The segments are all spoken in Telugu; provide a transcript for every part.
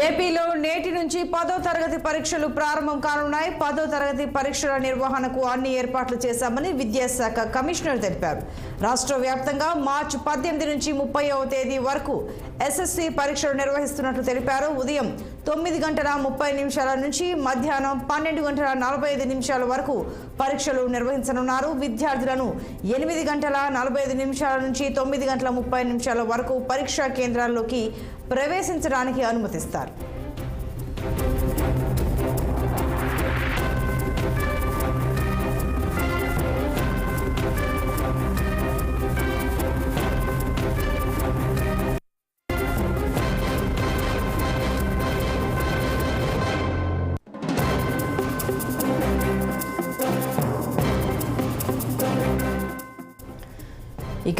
ఏపీలో నేటి నుంచి పదో తరగతి పరీక్షలు ప్రారంభం కానున్నాయి. పదో తరగతి పరీక్షల నిర్వహణకు అన్ని ఏర్పాట్లు చేశామని విద్యాశాఖ కమిషనర్ తెలిపారు. రాష్ట్ర వ్యాప్తంగా మార్చి పద్దెనిమిది నుంచి ముప్పైవ తేదీ వరకు ఎస్ఎస్సి పరీక్షలు నిర్వహిస్తున్నట్లు తెలిపారు. ఉదయం తొమ్మిది గంటల ముప్పై నిమిషాల నుంచి మధ్యాహ్నం పన్నెండు గంటల నలభై ఐదు నిమిషాల వరకు పరీక్షలు నిర్వహించనున్నారు. విద్యార్థులను ఎనిమిది గంటల నలభై ఐదు నిమిషాల నుంచి తొమ్మిది గంటల ముప్పై నిమిషాల వరకు పరీక్షా కేంద్రాల్లోకి ప్రవేశించడానికి అనుమతిస్తారు.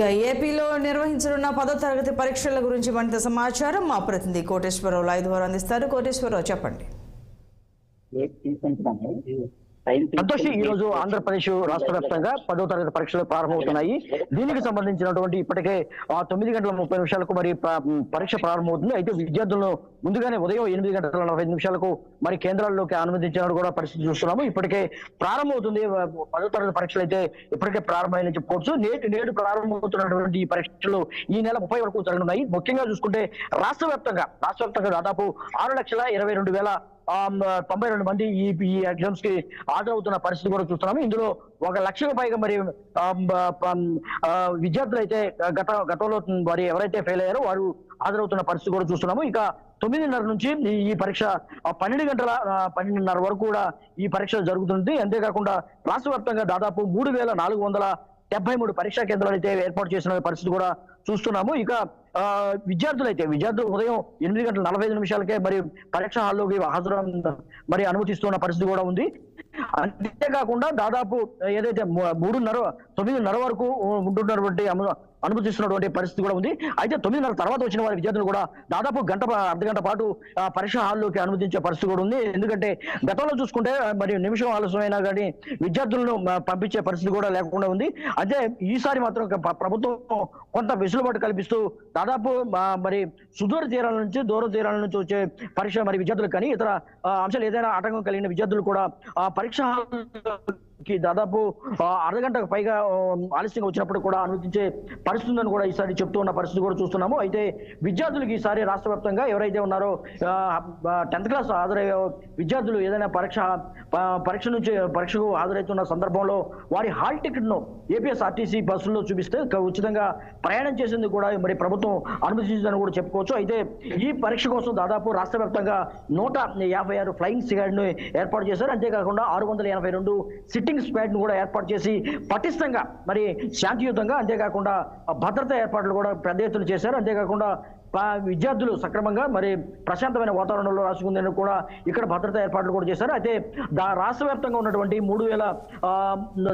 ఇక ఏపీలో నిర్వహించనున్న పదో తరగతి పరీక్షల గురించి మరింత సమాచారం మా ప్రతినిధి కోటేశ్వరరావు లైవ్ ద్వారా అందిస్తారు. కోటేశ్వరరావు చెప్పండి. సంతోషి ఈ రోజు ఆంధ్రప్రదేశ్ రాష్ట్ర వ్యాప్తంగా పదో తరగతి పరీక్షలు ప్రారంభమవుతున్నాయి. దీనికి సంబంధించినటువంటి ఇప్పటికే ఆ తొమ్మిది గంటల ముప్పై నిమిషాలకు మరి పరీక్ష ప్రారంభమవుతుంది. అయితే విద్యార్థులను ముందుగానే ఉదయం ఎనిమిది గంటల నలభై నిమిషాలకు మరి కేంద్రాల్లోకి అనుమతించినట్టు కూడా పరిస్థితి చూస్తున్నాము. ఇప్పటికే ప్రారంభమవుతుంది. పదో తరగతి పరీక్షలు అయితే ఇప్పటికే ప్రారంభమైందని చెప్పుకోవచ్చు నేటి నేడు ప్రారంభమవుతున్నటువంటి ఈ పరీక్షలు ఈ నెల ముప్పై వరకు జరగనున్నాయి. ముఖ్యంగా చూసుకుంటే రాష్ట్ర వ్యాప్తంగా రాష్ట్ర వ్యాప్తంగా దాదాపు ఆరు లక్షల ఇరవై రెండు వేల తొంభై రెండు మంది ఈ ఈ ఎగ్జామ్స్కి హాజరవుతున్న పరిస్థితి కూడా చూస్తున్నాము. ఇందులో ఒక లక్షకు పైగా మరి విద్యార్థులు అయితే గత గతంలో మరి ఎవరైతే ఫెయిల్ అయ్యారో వారు హాజరవుతున్న పరిస్థితి కూడా చూస్తున్నాము. ఇక తొమ్మిదిన్నర నుంచి ఈ- పరీక్ష పన్నెండు గంటల పన్నెండున్నర వరకు కూడా ఈ పరీక్ష జరుగుతుంది. అంతేకాకుండా రాష్ట్ర వ్యాప్తంగా దాదాపు మూడు వేల నాలుగు వందల డెబ్బై మూడు పరీక్షా కేంద్రాలు అయితే ఏర్పాటు చేసిన పరిస్థితి కూడా చూస్తున్నాము. ఇక ఆ, విద్యార్థులు అయితే విద్యార్థులు ఉదయం ఎనిమిది గంటల నలభై ఐదు నిమిషాలకే మరి పరీక్ష హాల్లోకి హాజరు మరి అనుమతిస్తున్న పరిస్థితి కూడా ఉంది. అంతేకాకుండా దాదాపు ఏదైతే మూడున్నర తొమ్మిదిన్నర వరకు ఉంటున్నటువంటి అనుమతిస్తున్నటువంటి పరిస్థితి కూడా ఉంది. అయితే తొమ్మిదిన్నర తర్వాత వచ్చిన వారి విద్యార్థులు కూడా దాదాపు గంట అర్ధ గంట పాటు పరీక్ష హాల్లోకి అనుమతించే పరిస్థితి కూడా ఉంది. ఎందుకంటే గతంలో చూసుకుంటే మరి నిమిషం ఆలస్యమైనా కానీ విద్యార్థులను పంపించే పరిస్థితి కూడా లేకుండా ఉంది. అయితే ఈసారి మాత్రం ప్రభుత్వం కొంత వెసులుబాటు కల్పిస్తూ దాదాపు మరి సుదూర తీరాల నుంచి దూర తీరాల నుంచి వచ్చే పరీక్ష మరి విద్యార్థులకు కానీ ఇతర అంశాలు ఏదైనా ఆటంకం కలిగిన విద్యార్థులు కూడా ఆ పరీక్ష కి దాదాపు అరగంటకు పైగా ఆలస్యంగా వచ్చినప్పుడు కూడా అనుమతించే పరిస్థితి ఉందని కూడా ఈసారి చెప్తూ ఉన్న పరిస్థితి కూడా చూస్తున్నాము. అయితే విద్యార్థులకు ఈసారి రాష్ట్ర వ్యాప్తంగా ఎవరైతే ఉన్నారో టెన్త్ క్లాస్ హాజరయ్యే విద్యార్థులు ఏదైనా పరీక్ష పరీక్ష నుంచి పరీక్షకు హాజరవుతున్న సందర్భంలో వారి హాల్ టికెట్ను ఏపీఎస్ఆర్టీసీ బస్సుల్లో చూపిస్తే ఉచితంగా ప్రయాణం చేసింది కూడా మరి ప్రభుత్వం అనుమతించిందని కూడా చెప్పుకోవచ్చు. అయితే ఈ పరీక్ష కోసం దాదాపు రాష్ట్ర వ్యాప్తంగా నూట యాభై ఆరు ఫ్లయింగ్ సిగార్డ్ను ఏర్పాటు చేశారు. అంతేకాకుండా ఆరు వందల ఎనభై రెండు సిటీ స్క్వాడ్ను కూడా ఏర్పాటు చేసి పటిష్టంగా మరి శాంతియుతంగా అంతేకాకుండా భద్రతా ఏర్పాట్లు కూడా పెద్ద ఎత్తున చేశారు. అంతేకాకుండా విద్యార్థులు సక్రమంగా మరి ప్రశాంతమైన వాతావరణంలో రాసుకుందని కూడా ఇక్కడ భద్రతా ఏర్పాట్లు కూడా చేశారు. అయితే దా రాష్ట్ర వ్యాప్తంగా ఉన్నటువంటి మూడు వేల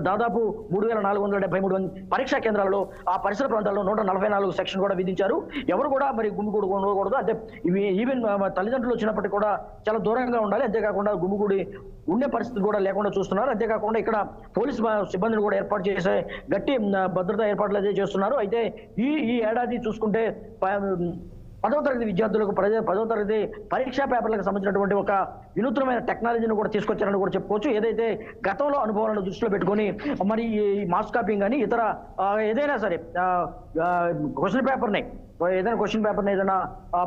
దాదాపు మూడు వేల నాలుగు వందల డెబ్బై మూడు మంది పరీక్షా కేంద్రాల్లో ఆ పరిసర ప్రాంతాల్లో నూట నలభై నాలుగు సెక్షన్ కూడా విధించారు. ఎవరు కూడా మరి గుమ్మిగూడు ఉండకూడదు అంటే ఇవి ఈవెన్ తల్లిదండ్రులు వచ్చినప్పటికీ కూడా చాలా దూరంగా ఉండాలి. అంతేకాకుండా గుమ్మిగూడి ఉండే పరిస్థితి కూడా లేకుండా చూస్తున్నారు. అంతేకాకుండా ఇక్కడ పోలీసు సిబ్బందిని కూడా ఏర్పాటు చేసే గట్టి భద్రతా ఏర్పాట్లు అయితే చేస్తున్నారు. అయితే ఈ ఈ ఏడాది చూసుకుంటే పదవ తరగతి విద్యార్థులకు ప్రజ- పదవ తరగతి పరీక్షా పేపర్లకు సంబంధించినటువంటి ఒక వినూత్నమైన టెక్నాలజీని కూడా తీసుకొచ్చారని కూడా చెప్పుకోవచ్చు. ఏదైతే గతంలో అనుభవాలను దృష్టిలో పెట్టుకొని మరి ఈ మాస్ కాపింగ్ కానీ ఇతర ఏదైనా సరే క్వశ్చన్ పేపర్ని ఏదైనా క్వశ్చన్ పేపర్ని ఏదైనా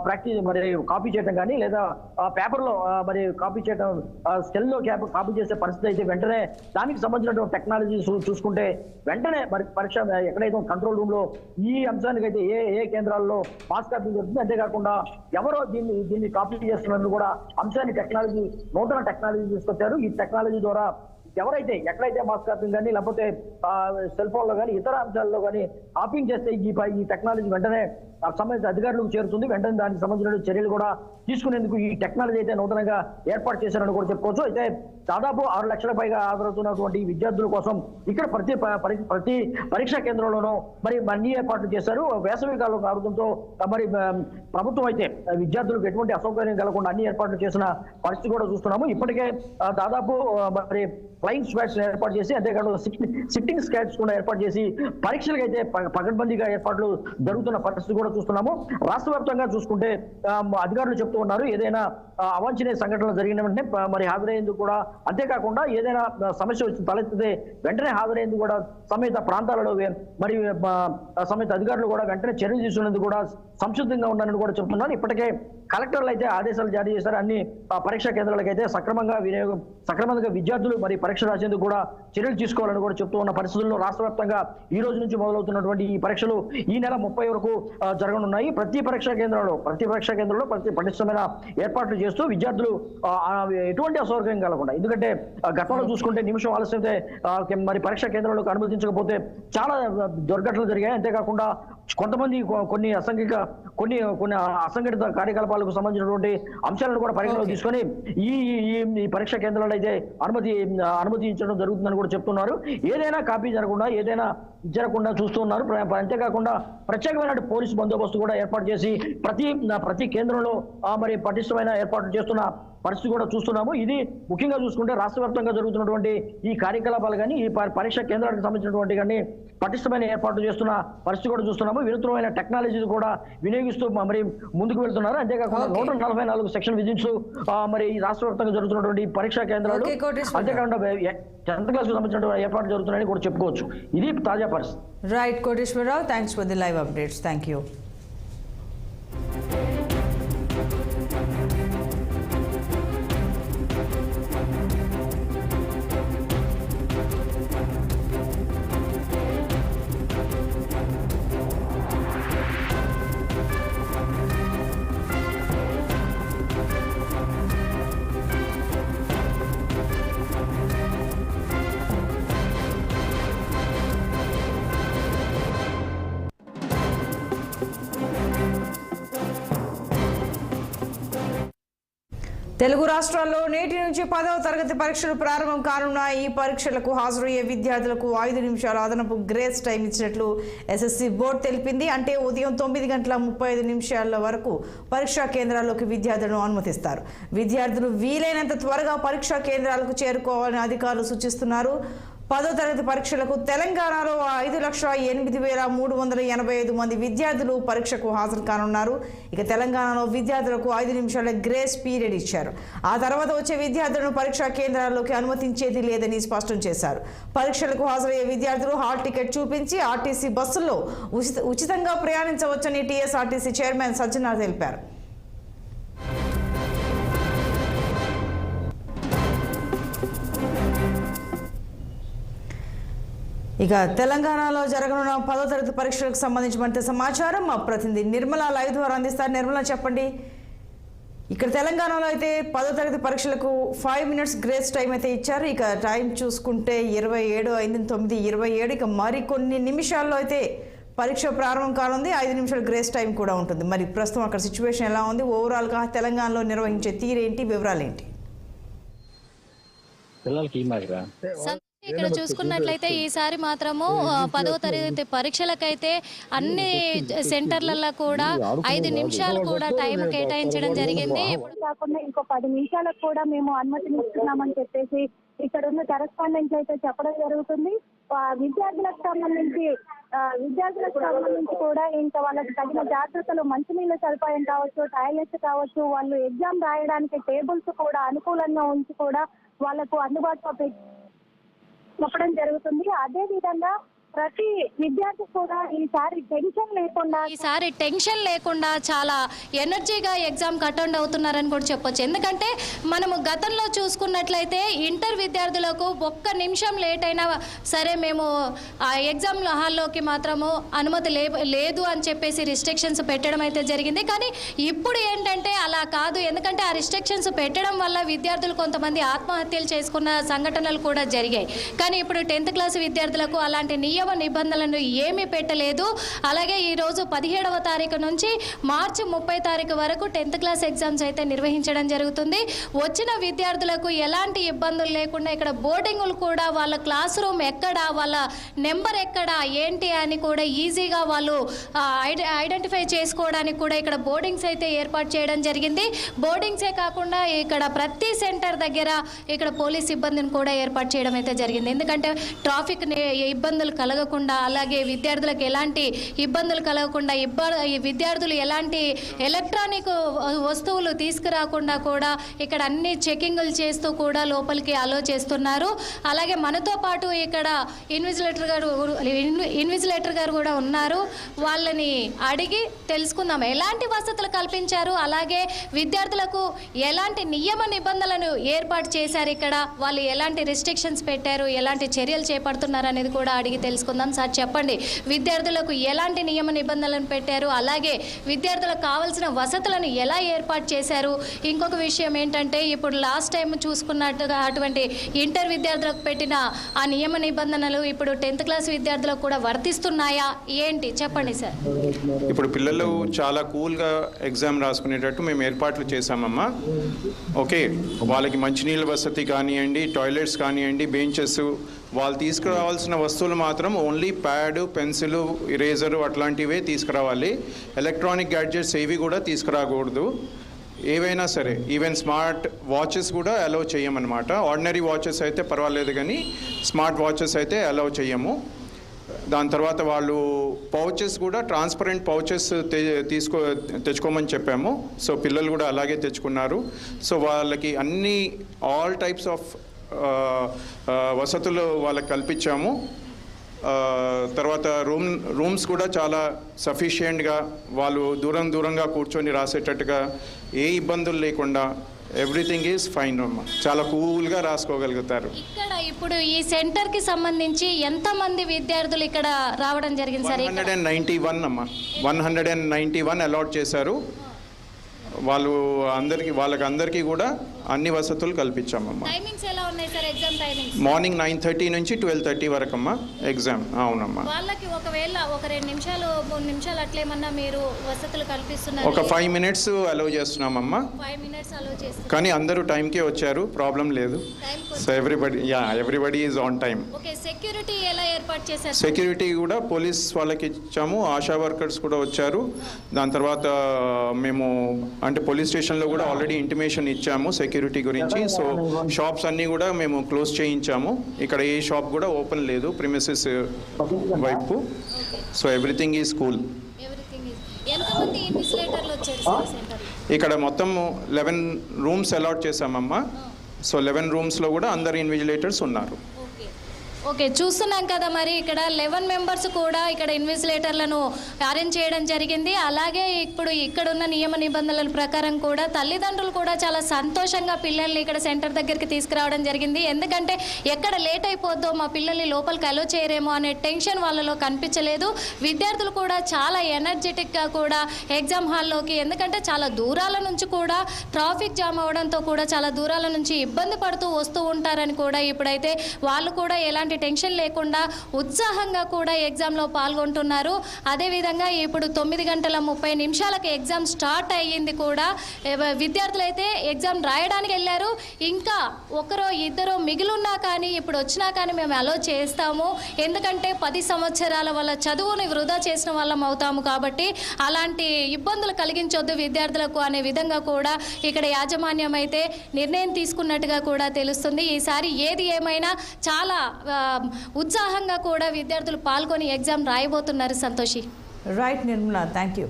ప్రాక్టీస్ మరి కాపీ చేయడం కానీ లేదా ఆ పేపర్లో మరి కాపీ చేయడం సెల్లో క్యాప్ కాపీ చేసే పరిస్థితి అయితే వెంటనే దానికి సంబంధించినటువంటి టెక్నాలజీ చూసుకుంటే వెంటనే మరి పరీక్ష ఎక్కడైతే కంట్రోల్ రూమ్లో ఈ అంశానికి అయితే ఏ ఏ కేంద్రాల్లో పాస్ కాపీ జరుగుతుంది అంతేకాకుండా ఎవరో దీన్ని దీన్ని కాపీ చేస్తున్నందుకు కూడా అంశాన్ని టెక్నాలజీ నూతన టెక్నాలజీ తీసుకొచ్చారు. ఈ టెక్నాలజీ ద్వారా ఎవరైతే ఎక్కడైతే మాస్ కాపింగ్ కానీ లేకపోతే సెల్ ఫోన్లో కానీ ఇతర అంశాల్లో కానీ కాపింగ్ చేస్తే ఈ ఈ టెక్నాలజీ వెంటనే సంబంధిత అధికారులకు చేరుతుంది. వెంటనే దానికి సంబంధించిన చర్యలు కూడా తీసుకునేందుకు ఈ టెక్నాలజీ అయితే నూతనంగా ఏర్పాటు చేశారని కూడా చెప్పుకోవచ్చు. అయితే దాదాపు ఆరు లక్షల పైగా హాజరవుతున్నటువంటి విద్యార్థుల కోసం ఇక్కడ ప్రతి ప్రతి పరీక్షా కేంద్రంలోనూ మరి అన్ని ఏర్పాట్లు చేశారు. వేసవి కాలం కావడంతో మరి ప్రభుత్వం అయితే విద్యార్థులకు ఎటువంటి అసౌకర్యం కలగకుండా అన్ని ఏర్పాట్లు చేసిన పరిస్థితి కూడా చూస్తున్నాము. ఇప్పటికే దాదాపు మరి ఫ్లయింగ్ స్క్వాడ్స్ ఏర్పాటు చేసి అంతేకాకుండా సిట్టింగ్ స్క్వాడ్స్ కూడా ఏర్పాటు చేసి పరీక్షలకు అయితే ప- పకడ్బందీగా ఏర్పాట్లు జరుగుతున్న పరిస్థితి కూడా చూస్తున్నాము. రాష్ట్ర వ్యాప్తంగా చూసుకుంటే అధికారులు చెప్తూ ఉన్నారు ఏదైనా అవాంఛనీయ సంఘటనలు జరిగిన వెంటనే మరి హాజరయ్యేందుకు కూడా అంతేకాకుండా ఏదైనా సమస్య వచ్చి తలెత్తితే వెంటనే హాజరయ్యేందుకు కూడా సమేత ప్రాంతాలలో మరి సమేత అధికారులు కూడా వెంటనే చర్యలు తీసుకునేందుకు కూడా సంసిద్ధంగా ఉన్నారని కూడా చెప్తున్నారు. ఇప్పటికే కలెక్టర్లు అయితే ఆదేశాలు జారీ చేశారు. అన్ని పరీక్షా కేంద్రాలకు అయితే సక్రమంగా వినియోగం సక్రమంగా విద్యార్థులు మరి పరీక్ష రాసేందుకు కూడా చర్యలు తీసుకోవాలని కూడా చెప్తూ ఉన్న పరిస్థితుల్లో రాష్ట్ర వ్యాప్తంగా ఈ రోజు నుంచి మొదలవుతున్నటువంటి ఈ పరీక్షలు ఈ నెల ముప్పై వరకు జరగనున్నాయి. ప్రతి పరీక్షా కేంద్రంలో ప్రతి పరీక్షా కేంద్రంలో ప్రతి పటిష్టమైన ఏర్పాట్లు చేస్తూ విద్యార్థులు ఎటువంటి అసౌకర్యం కలగకుండా ఎందుకంటే గతంలో చూసుకుంటే నిమిషం ఆలస్యమైతే మరి పరీక్షా కేంద్రంలోకి అనుమతించకపోతే చాలా దుర్ఘటనలు జరిగాయి. అంతేకాకుండా కొంతమంది కొన్ని అసంఘిక కొన్ని కొన్ని అసంఘటిత కార్యకలాపాలకు సంబంధించినటువంటి అంశాలను కూడా పరిగణలో Okay. తీసుకొని ఈ ఈ- పరీక్షా కేంద్రాలు అయితే అనుమతి అనుమతించడం జరుగుతుందని కూడా చెప్తున్నారు ఏదైనా కాపీ జరగకుండా ఏదైనా జరగకుండా చూస్తున్నారు అంతేకాకుండా ప్రత్యేకమైన పోలీసు బందోబస్తు కూడా ఏర్పాటు చేసి ప్రతి ప్రతి కేంద్రంలో మరి పటిష్టమైన ఏర్పాట్లు చేస్తున్న పరిస్థితి కూడా చూస్తున్నాము. ఇది ముఖ్యంగా చూసుకుంటే రాష్ట్ర వ్యాప్తంగా జరుగుతున్నటువంటి ఈ కార్యకలాపాలు కానీ ఈ పరీక్షా కేంద్రాలకు సంబంధించినటువంటి కానీ పటిష్టమైన ఏర్పాట్లు చేస్తున్న పరిస్థితి కూడా చూస్తున్నాము. వినూత్నమైన టెక్నాలజీ కూడా వినియోగిస్తూ మరి ముందుకు వెళ్తున్నారు. అంతేకాకుండా. నూట నలభై నాలుగు సెక్షన్ విధించు మరి రాష్ట్ర వ్యాప్తంగా జరుగుతున్నటువంటి పరీక్షా కేంద్రాలు. అంతేకాకుండా టెన్త్ క్లాస్కు సంబంధించినటువంటి ఏర్పాట్లు జరుగుతున్నాయని కూడా చెప్పుకోవచ్చు. ఇది తాజా పరిస్థితి. Right Koteswara Rao. Thanks for the live updates thank you Telugu రాష్ట్రాల్లో నేటి నుంచి పదవ తరగతి పరీక్షలు ప్రారంభం కానున్నాయి. ఈ పరీక్షలకు హాజరయ్యే విద్యార్థులకు ఐదు నిమిషాల అదనపు గ్రేస్ టైం ఇచ్చినట్లు ఎస్ఎస్సి బోర్డు తెలిపింది. అంటే ఉదయం తొమ్మిది గంటల ముప్పై ఐదు నిమిషాల వరకు పరీక్షా కేంద్రాల్లోకి విద్యార్థులను అనుమతిస్తారు. విద్యార్థులు వీలైనంత త్వరగా పరీక్షా కేంద్రాలకు చేరుకోవాలని అధికారులు సూచిస్తున్నారు. పదో తరగతి పరీక్షలకు తెలంగాణలో ఐదు లక్షల ఎనిమిది వేల మూడు వందల ఎనభై ఐదు మంది విద్యార్థులు పరీక్షకు హాజరు కానున్నారు. ఇక తెలంగాణలో విద్యార్థులకు ఐదు నిమిషాల గ్రేస్ పీరియడ్ ఇచ్చారు. ఆ తర్వాత వచ్చే విద్యార్థులను పరీక్షా కేంద్రాల్లోకి అనుమతించేది లేదని స్పష్టం చేశారు. పరీక్షలకు హాజరయ్యే విద్యార్థులు హాల్ టికెట్ చూపించి ఆర్టీసీ బస్సుల్లో ఉచిత ఉచితంగా ప్రయాణించవచ్చని టీఎస్ఆర్టీసీ చైర్మన్ సజ్జనార్ తెలిపారు. ఇక తెలంగాణలో జరగనున్న పదో తరగతి పరీక్షలకు సంబంధించి మరింత సమాచారం మా ప్రతినిధి నిర్మల లైవ్ ద్వారా అందిస్తారు. నిర్మల చెప్పండి. ఇక్కడ తెలంగాణలో అయితే పదో తరగతి పరీక్షలకు ఫైవ్ మినిట్స్ గ్రేస్ టైం అయితే ఇచ్చారు. ఇక టైం చూసుకుంటే ఇరవై ఏడు ఐదు తొమ్మిది ఇరవై ఏడు. ఇక మరికొన్ని నిమిషాల్లో అయితే పరీక్ష ప్రారంభం కానుంది. ఐదు నిమిషాల గ్రేస్ టైం కూడా ఉంటుంది. మరి ప్రస్తుతం అక్కడ సిచ్యువేషన్ ఎలా ఉంది? ఓవరాల్గా తెలంగాణలో నిర్వహించే తీరేంటి? వివరాలు ఏంటి పిల్లలకి ఇక్కడ చూసుకున్నట్లయితే ఈసారి మాత్రము పదవ తరగతి పరీక్షలకైతే అన్ని సెంటర్లలో కూడా ఐదు నిమిషాలు కూడా టైం కేటాయించడం జరిగింది. కాకుండా ఇంకో పది నిమిషాలకు కూడా మేము అనుమతినిస్తున్నామని చెప్పేసి ఇక్కడ ఉన్న కరెస్పాండెంట్ అయితే చెప్పడం జరుగుతుంది. విద్యార్థులకు సంబంధించి విద్యార్థులకు సంబంధించి కూడా ఇంకా వాళ్ళకి తగిన జాగ్రత్తలు మంచినీళ్ళ సదుపాయం కావచ్చు టాయిలెట్స్ కావచ్చు వాళ్ళు ఎగ్జామ్ రాయడానికి టేబుల్స్ కూడా అనుకూలంగా ఉంచి కూడా వాళ్ళకు అందుబాటులో పెట్టి మొక్కడం జరుగుతుంది. అదే విధంగా ప్రతి విద్యార్థి కూడా ఈసారి టెన్షన్ లేకుండా ఈసారి టెన్షన్ లేకుండా చాలా ఎనర్జీగా ఎగ్జామ్ అటెండ్ అవుతున్నారని కూడా చెప్పొచ్చు. ఎందుకంటే మనము గతంలో చూసుకున్నట్లయితే ఇంటర్ విద్యార్థులకు ఒక్క నిమిషం లేట్ అయినా సరే మేము ఆ ఎగ్జామ్ హాల్లోకి మాత్రము అనుమతి లే లేదు అని చెప్పేసి రిస్ట్రిక్షన్స్ పెట్టడం అయితే జరిగింది. కానీ ఇప్పుడు ఏంటంటే అలా కాదు. ఎందుకంటే ఆ రిస్ట్రిక్షన్స్ పెట్టడం వల్ల విద్యార్థులు కొంతమంది ఆత్మహత్యలు చేసుకున్న సంఘటనలు కూడా జరిగాయి. కానీ ఇప్పుడు టెన్త్ క్లాస్ విద్యార్థులకు అలాంటి నియమ నియమ నిబంధనలను ఏమీ పెట్టలేదు. అలాగే ఈరోజు పదిహేడవ తారీఖు నుంచి మార్చి ముప్పై తారీఖు వరకు టెన్త్ క్లాస్ ఎగ్జామ్స్ అయితే నిర్వహించడం జరుగుతుంది. వచ్చిన విద్యార్థులకు ఎలాంటి ఇబ్బందులు లేకుండా ఇక్కడ బోర్డింగులు కూడా వాళ్ళ క్లాస్ రూమ్ ఎక్కడ వాళ్ళ నెంబర్ ఎక్కడ ఏంటి అని కూడా ఈజీగా వాళ్ళు ఐడ- ఐడెంటిఫై చేసుకోవడానికి కూడా ఇక్కడ బోర్డింగ్స్ అయితే ఏర్పాటు చేయడం జరిగింది. బోర్డింగ్సే కాకుండా ఇక్కడ ప్రతి సెంటర్ దగ్గర ఇక్కడ పోలీస్ సిబ్బందిని కూడా ఏర్పాటు చేయడం అయితే జరిగింది. ఎందుకంటే ట్రాఫిక్ ఇబ్బందులు కల కలగకుండా అలాగే విద్యార్థులకు ఎలాంటి ఇబ్బందులు కలగకుండా ఇబ్బ విద్యార్థులు ఎలాంటి ఎలక్ట్రానిక్ వస్తువులు తీసుకురాకుండా కూడా ఇక్కడ అన్ని చెకింగ్లు చేస్తూ కూడా లోపలికి అలో చేస్తున్నారు. అలాగే మనతో పాటు ఇక్కడ ఇన్విజిలేటర్ గారు ఇన్విజిలేటర్ గారు కూడా ఉన్నారు. వాళ్ళని అడిగి తెలుసుకుందాం. ఎలాంటి వసతులు కల్పించారు? అలాగే విద్యార్థులకు ఎలాంటి నియమ నిబంధనలను ఏర్పాటు చేశారు ఇక్కడ? వాళ్ళు ఎలాంటి రిస్ట్రిక్షన్స్ పెట్టారు? ఎలాంటి చర్యలు చేపడుతున్నారు అనేది కూడా అడిగి తెలుసు తెలుసుకుందాం సార్. చెప్పండి విద్యార్థులకు ఎలాంటి నియమ నిబంధనలను పెట్టారు? అలాగే విద్యార్థులకు కావాల్సిన వసతులను ఎలా ఏర్పాటు చేశారు? ఇంకొక విషయం ఏంటంటే ఇప్పుడు లాస్ట్ టైం చూసుకున్నట్టుగా అటువంటి ఇంటర్ విద్యార్థులకు పెట్టిన ఆ నియమ నిబంధనలు ఇప్పుడు టెన్త్ క్లాస్ విద్యార్థులకు కూడా వర్తిస్తున్నాయా? ఏంటి? చెప్పండి సార్. ఇప్పుడు పిల్లలు చాలా కూల్గా ఎగ్జామ్ రాసుకునేటట్టు మేము ఏర్పాట్లు చేశామమ్మా. ఓకే వాళ్ళకి మంచినీళ్ళ వసతి కానివ్వండి టాయిలెట్స్ కానివ్వండి బెంచెస్ వాళ్ళు తీసుకురావాల్సిన వస్తువులు మాత్రం ఓన్లీ ప్యాడ్ పెన్సిల్ ఇరేజరు అట్లాంటివే తీసుకురావాలి. ఎలక్ట్రానిక్ గ్యాడ్జెట్స్ ఏవి కూడా తీసుకురాకూడదు. ఏవైనా సరే ఈవెన్ స్మార్ట్ వాచెస్ కూడా అలౌ చేయమన్నమాట. ఆర్డినరీ వాచెస్ అయితే పర్వాలేదు కానీ స్మార్ట్ వాచెస్ అయితే అలౌ చేయము. దాని తర్వాత వాళ్ళు పౌచెస్ కూడా ట్రాన్స్పరెంట్ పౌచెస్ తీసుకో తెచ్చుకోమని చెప్పాము. సో పిల్లలు కూడా అలాగే తెచ్చుకున్నారు. సో వాళ్ళకి అన్ని ఆల్ టైప్స్ ఆఫ్ వసతులు వాళ్ళకి కల్పించాము. తర్వాత రూమ్ రూమ్స్ కూడా చాలా సఫిషియెంట్గా వాళ్ళు దూరం దూరంగా కూర్చొని రాసేటట్టుగా ఏ ఇబ్బందులు లేకుండా ఎవ్రీథింగ్ ఈజ్ ఫైన్ అమ్మ. చాలా కూల్గా రాసుకోగలుగుతారు. ఇక్కడ ఇప్పుడు ఈ సెంటర్కి సంబంధించి ఎంత మంది విద్యార్థులు ఇక్కడ రావడం జరిగింది వన్ సార్? ఇక్కడ హండ్రెడ్ అండ్ నైంటీ వన్ అమ్మ. One hundred and ninety one allot చేశారు. వాళ్ళు అందరికి వాళ్ళకి అందరికీ కూడా అన్ని వసతులు కల్పించామమ్మా. మార్నింగ్ నైన్ థర్టీ నుంచి ట్వెల్వ్ థర్టీ వరకు అమ్మా ఎగ్జామ్ అవునమ్మా. వాళ్ళకి ఒకవేళ ఒక రెండు నిమిషాలు మూడు నిమిషాలు అట్లేమన్నా మీరు వసతులు కల్పిస్తున్నారు. ఒక ఫైవ్ మినిట్స్ అలౌ చేస్తున్నామమ్మా. ఫైవ్ మినిట్స్ అలో కానీ అందరూ టైంకే వచ్చారు ప్రాబ్లం లేదు. So everybody ya everybody is on time okay security ఎలా ఏర్పాటు చేశారు? సెక్యూరిటీ కూడా పోలీస్ వాళ్ళకి ఇచ్చాము ఆశా వర్కర్స్ కూడా వచ్చారు. దాని తర్వాత మేము అంటే పోలీస్ స్టేషన్లో కూడా ఆల్రెడీ ఇంటిమేషన్ ఇచ్చాము సెక్యూరిటీ గురించి. సో షాప్స్ అన్నీ కూడా మేము క్లోజ్ చేయించాము. ఇక్కడ ఏ షాప్ కూడా ఓపెన్ లేదు ప్రిమిసెస్ వైపు. So everything is cool everything ఎంతమంది ఇన్విజిలేటర్లు వచ్చారు సార్ సెంటర్ ఇక్కడ మొత్తం లెవెన్ రూమ్స్ అలాట్ చేశామమ్మా. సో లెవెన్ రూమ్స్లో కూడా అందరు ఇన్విజిలేటర్స్ ఉన్నారు. ఓకే చూస్తున్నాం కదా మరి ఇక్కడ లెవెన్ మెంబర్స్ కూడా ఇక్కడ ఇన్విజిలేటర్లను అరేంజ్ చేయడం జరిగింది. అలాగే ఇప్పుడు ఇక్కడ ఉన్న నియమ నిబంధనల ప్రకారం కూడా తల్లిదండ్రులు కూడా చాలా సంతోషంగా పిల్లల్ని ఇక్కడ సెంటర్ దగ్గరికి తీసుకురావడం జరిగింది. ఎందుకంటే ఎక్కడ లేట్ అయిపోద్దో మా పిల్లల్ని లోపలికి అలో చేయరేమో అనే టెన్షన్ వాళ్ళలో కనిపించలేదు. విద్యార్థులు కూడా చాలా ఎనర్జెటిక్గా కూడా ఎగ్జామ్ హాల్లోకి ఎందుకంటే చాలా దూరాల నుంచి కూడా ట్రాఫిక్ జామ్ అవడంతో కూడా చాలా దూరాల నుంచి ఇబ్బంది పడుతూ వస్తూ ఉంటారని కూడా ఇప్పుడైతే వాళ్ళు కూడా ఎలాంటి టెన్షన్ లేకుండా ఉత్సాహంగా కూడా ఎగ్జామ్లో పాల్గొంటున్నారు. అదేవిధంగా ఇప్పుడు తొమ్మిది గంటల ముప్పై నిమిషాలకి ఎగ్జామ్ స్టార్ట్ అయ్యింది కూడా. విద్యార్థులు అయితే ఎగ్జామ్ రాయడానికి వెళ్ళారు ఇంకా ఒకరో ఇద్దరు మిగిలిన్నా కానీ ఇప్పుడు వచ్చినా కానీ మేము అలో చేస్తాము. ఎందుకంటే పది సంవత్సరాల వల్ల చదువుని వృధా చేసిన వాళ్ళం అవుతాము కాబట్టి అలాంటి ఇబ్బందులు కలిగించొద్దు విద్యార్థులకు అనే విధంగా కూడా ఇక్కడ యాజమాన్యం అయితే నిర్ణయం తీసుకున్నట్టుగా కూడా తెలుస్తుంది. ఈసారి ఏది ఏమైనా చాలా ఉత్సాహంగా కూడా విద్యార్థులు పాల్గొని exam రాయబోతున్నారు Santoshi. Right Nirmala thank you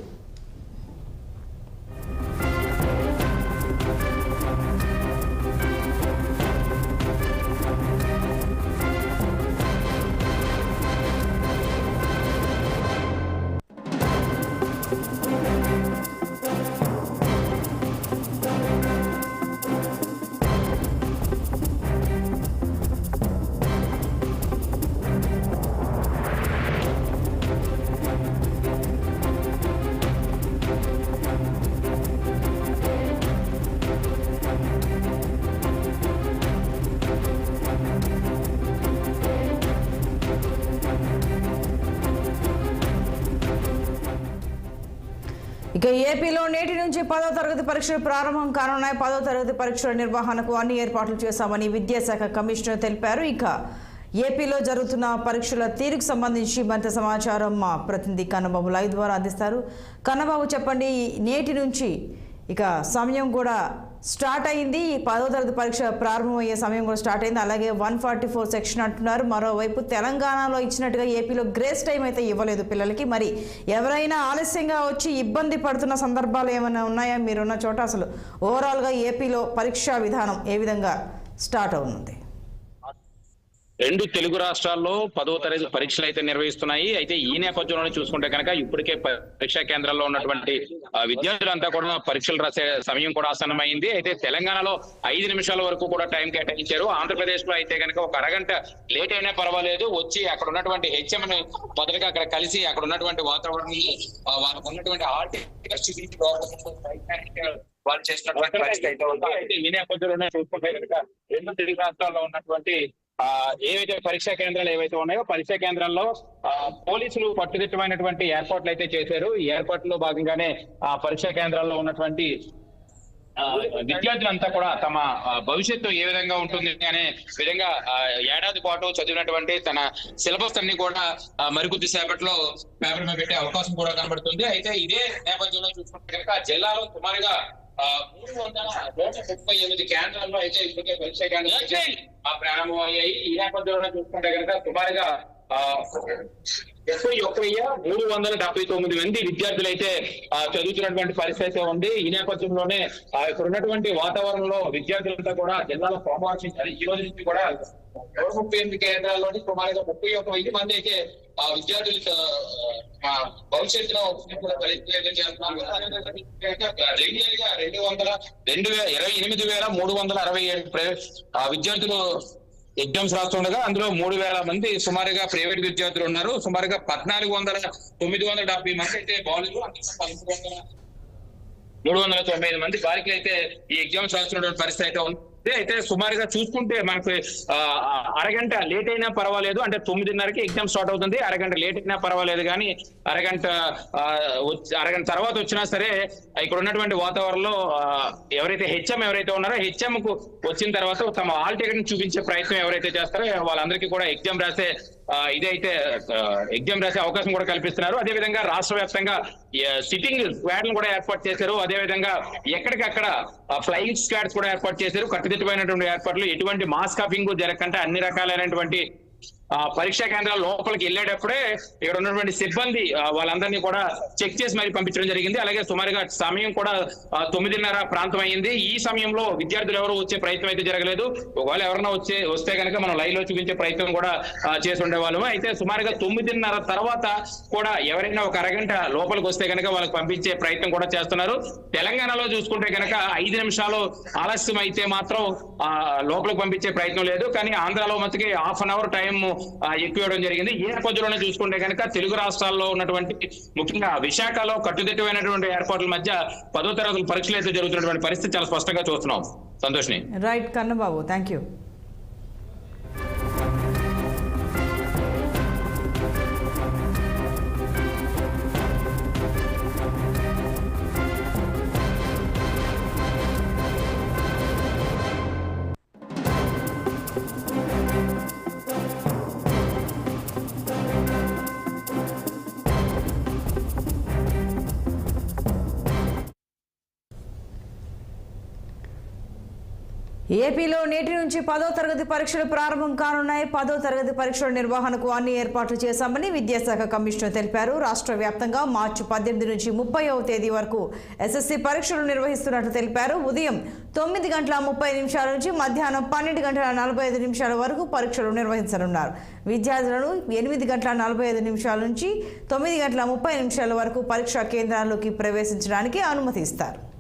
ఇక ఏపీలో నేటి నుంచి పదో తరగతి పరీక్షలు ప్రారంభం కానున్నాయి. పదో తరగతి పరీక్షల నిర్వహణకు అన్ని ఏర్పాట్లు చేశామని విద్యాశాఖ కమిషనర్ తెలిపారు. ఇక ఏపీలో జరుగుతున్న పరీక్షల తీరుకు సంబంధించి మరింత సమాచారం మా ప్రతినిధి కన్నబాబు లైవ్ ద్వారా అందిస్తారు. కన్నబాబు చెప్పండి నేటి నుంచి ఇక సమయం కూడా స్టార్ట్ అయింది. ఈ పదో తరగతి పరీక్ష ప్రారంభమయ్యే సమయం కూడా స్టార్ట్ అయింది. అలాగే వన్ ఫార్టీ ఫోర్ సెక్షన్ అంటున్నారు. మరోవైపు తెలంగాణలో ఇచ్చినట్టుగా ఏపీలో గ్రేస్ టైం అయితే ఇవ్వలేదు పిల్లలకి. మరి ఎవరైనా ఆలస్యంగా వచ్చి ఇబ్బంది పడుతున్న సందర్భాలు ఏమైనా ఉన్నాయా? మీరున్న చోట అసలు ఓవరాల్గా ఏపీలో పరీక్షా విధానం ఏ విధంగా స్టార్ట్ అవుతుంది రెండు తెలుగు రాష్ట్రాల్లో పదో తరగతి పరీక్షలు అయితే నిర్వహిస్తున్నాయి. అయితే ఈ నేపథ్యంలోనే చూసుకుంటే కనుక ఇప్పటికే పరీక్షా కేంద్రాల్లో ఉన్నటువంటి విద్యార్థులంతా కూడా పరీక్షలు రాసే సమయం కూడా ఆసన్నమైంది. అయితే తెలంగాణలో ఐదు నిమిషాల వరకు కూడా టైం కేటాయించారు. ఆంధ్రప్రదేశ్లో అయితే కనుక ఒక అరగంట లేట్ అయినా పర్వాలేదు. వచ్చి అక్కడ ఉన్నటువంటి హెచ్ఎం ని మొదటగా అక్కడ కలిసి అక్కడ ఉన్నటువంటి వాతావరణం వాళ్ళకు ఉన్నటువంటి ఆర్టికల్స్ వాళ్ళు చేసినటువంటి పరిస్థితి అయితే ఉంది. అయితే ఈ నేపథ్యంలోనే చూసుకుంటే కనుక రెండు తెలుగు రాష్ట్రాల్లో ఉన్నటువంటి ఏవైతే పరీక్షా కేంద్రాలు ఏవైతే ఉన్నాయో పరీక్షా కేంద్రాల్లో ఆ, పోలీసులు పట్టుదిట్టమైనటువంటి ఏర్పాట్లు అయితే చేశారు. ఈ ఏర్పాట్లో భాగంగానే ఆ పరీక్షా కేంద్రాల్లో ఉన్నటువంటి విద్యార్థులంతా కూడా తమ భవిష్యత్తు ఏ విధంగా ఉంటుంది అనే విధంగా ఏడాది పాటు చదివినటువంటి తన సిలబస్ అన్ని కూడా మరికొద్ది సేపట్లో పేపర్ మీద పెట్టే అవకాశం కూడా కనబడుతుంది. అయితే ఇదే నేపథ్యంలో చూసుకుంటే కనుక జిల్లాలో సుమారుగా మూడు వందల నూట ముప్పై ఎనిమిది కేంద్రాల్లో అయితే ఇప్పటికే పరీక్ష కేంద్రాలు ప్రారంభమయ్యాయి. ఈ నేపథ్యంలో చూసుకుంటే కనుక సుమారుగా ఆ, ఒక్కయ్య మూడు వందల డెబ్బై తొమ్మిది మంది విద్యార్థులు అయితే ఆ, చదువుతున్నటువంటి పరిస్థితి ఉంది. ఈ నేపథ్యంలోనే ఆ, ఇక్కడ ఉన్నటువంటి వాతావరణంలో విద్యార్థులంతా కూడా జిల్లాలో సోమవారం ఈ రోజు నుంచి కూడా ముప్పై ఎనిమిది కేంద్రాల్లోని సుమారుగా ముప్పై ఒక వెయ్యి మంది అయితే ఆ విద్యార్థులు ఆ, భవిష్యత్తులో చేస్తున్నారు రెగ్యులర్గా రెండు వందల రెండు వేల ఇరవై ఎనిమిది వేల మూడు వందల అరవై ఏడు ప్రైవేట్ ఆ, విద్యార్థులు ఎగ్జామ్స్ రాస్తుండగా అందులో మూడు వేల మంది సుమారుగా ప్రైవేట్ విద్యార్థులు ఉన్నారు. సుమారుగా పద్నాలుగు వందల తొమ్మిది వందల డెబ్బై మంది అయితే బాలులు అందులో వందల మూడు వందల తొంభై ఐదు మంది బాలికలు అయితే ఈ ఎగ్జామ్స్ రాస్తున్నటువంటి పరిస్థితి అయితే ఉంది. అయితే సుమారుగా చూసుకుంటే మనకు అరగంట లేట్ అయినా పర్వాలేదు. అంటే తొమ్మిదిన్నరకి ఎగ్జామ్ స్టార్ట్ అవుతుంది. అరగంట లేట్ అయినా పర్వాలేదు కానీ అరగంట అరగంట తర్వాత వచ్చినా సరే ఇక్కడ ఉన్నటువంటి వాతావరణంలో ఎవరైతే హెచ్ఎం ఎవరైతే ఉన్నారో హెచ్ఎం కు వచ్చిన తర్వాత తమ ఆల్ టికెట్ని చూపించే ప్రయత్నం ఎవరైతే చేస్తారో వాళ్ళందరికీ కూడా ఎగ్జామ్ రాసే ఇదైతే ఎగ్జామ్ రాసే అవకాశం కూడా కల్పిస్తున్నారు. అదే విధంగా రాష్ట్ర వ్యాప్తంగా సిట్టింగ్ స్క్వాడ్లను కూడా ఏర్పాటు చేశారు. అదే విధంగా ఎక్కడికక్కడ ఫ్లైయింగ్ స్క్వాడ్స్ కూడా ఏర్పాటు చేశారు. కట్టుదిట్టమైనటువంటి ఏర్పాట్లు ఎటువంటి మాస్ కాపింగ్ జరగకుండా అన్ని రకాలైనటువంటి పరీక్షా కేంద్రాల లోపలికి వెళ్ళేటప్పుడే ఇక్కడ ఉన్నటువంటి సిబ్బంది వాళ్ళందరినీ కూడా చెక్ చేసి మరి పంపించడం జరిగింది. అలాగే సుమారుగా సమయం కూడా తొమ్మిదిన్నర ప్రాంతం అయింది. ఈ సమయంలో విద్యార్థులు ఎవరు వచ్చే ప్రయత్నం అయితే జరగలేదు. ఒకవేళ ఎవరైనా వచ్చే వస్తే కనుక మనం లైవ్లో చూపించే ప్రయత్నం కూడా చేసి ఉండేవాళ్ళము. అయితే సుమారుగా తొమ్మిదిన్నర తర్వాత కూడా ఎవరైనా ఒక అరగంట లోపలికి వస్తే కనుక వాళ్ళకి పంపించే ప్రయత్నం కూడా చేస్తున్నారు. తెలంగాణలో చూసుకుంటే కనుక ఐదు నిమిషాలు ఆలస్యం అయితే మాత్రం ఆ, లోపలికి పంపించే ప్రయత్నం లేదు. కానీ ఆంధ్రాలో మతికి హాఫ్ అన్ అవర్ టైం ఎక్కువ ఇవ్వడం జరిగింది. ఈ నేపథ్యంలోనే చూసుకుంటే కనుక తెలుగు రాష్ట్రాల్లో ఉన్నటువంటి ముఖ్యంగా విశాఖలో కట్టుదిట్టమైనటువంటి ఏర్పాట్ల మధ్య పదో తరగతుల పరీక్షలు అయితే జరుగుతున్నటువంటి పరిస్థితి చాలా స్పష్టంగా చూస్తున్నాం. సంతోష్ని. రైట్ కన్నబాబు థ్యాంక్ యూ ఏపీలో నేటి నుంచి పదో తరగతి పరీక్షలు ప్రారంభం కానున్నాయి. పదో తరగతి పరీక్షల నిర్వహణకు అన్ని ఏర్పాట్లు చేశామని విద్యాశాఖ కమిషనర్ తెలిపారు. రాష్ట్ర వ్యాప్తంగా మార్చి పద్దెనిమిది నుంచి ముప్పైవ తేదీ వరకు ఎస్ఎస్సి పరీక్షలు నిర్వహిస్తున్నట్లు తెలిపారు. ఉదయం తొమ్మిది గంటల ముప్పై నిమిషాల నుంచి మధ్యాహ్నం పన్నెండు గంటల నలభై ఐదు నిమిషాల వరకు పరీక్షలు నిర్వహించనున్నారు. విద్యార్థులను ఎనిమిది గంటల నలభై ఐదు నిమిషాల నుంచి తొమ్మిది గంటల ముప్పై నిమిషాల వరకు పరీక్షా కేంద్రాల్లోకి ప్రవేశించడానికి అనుమతి ఇస్తారు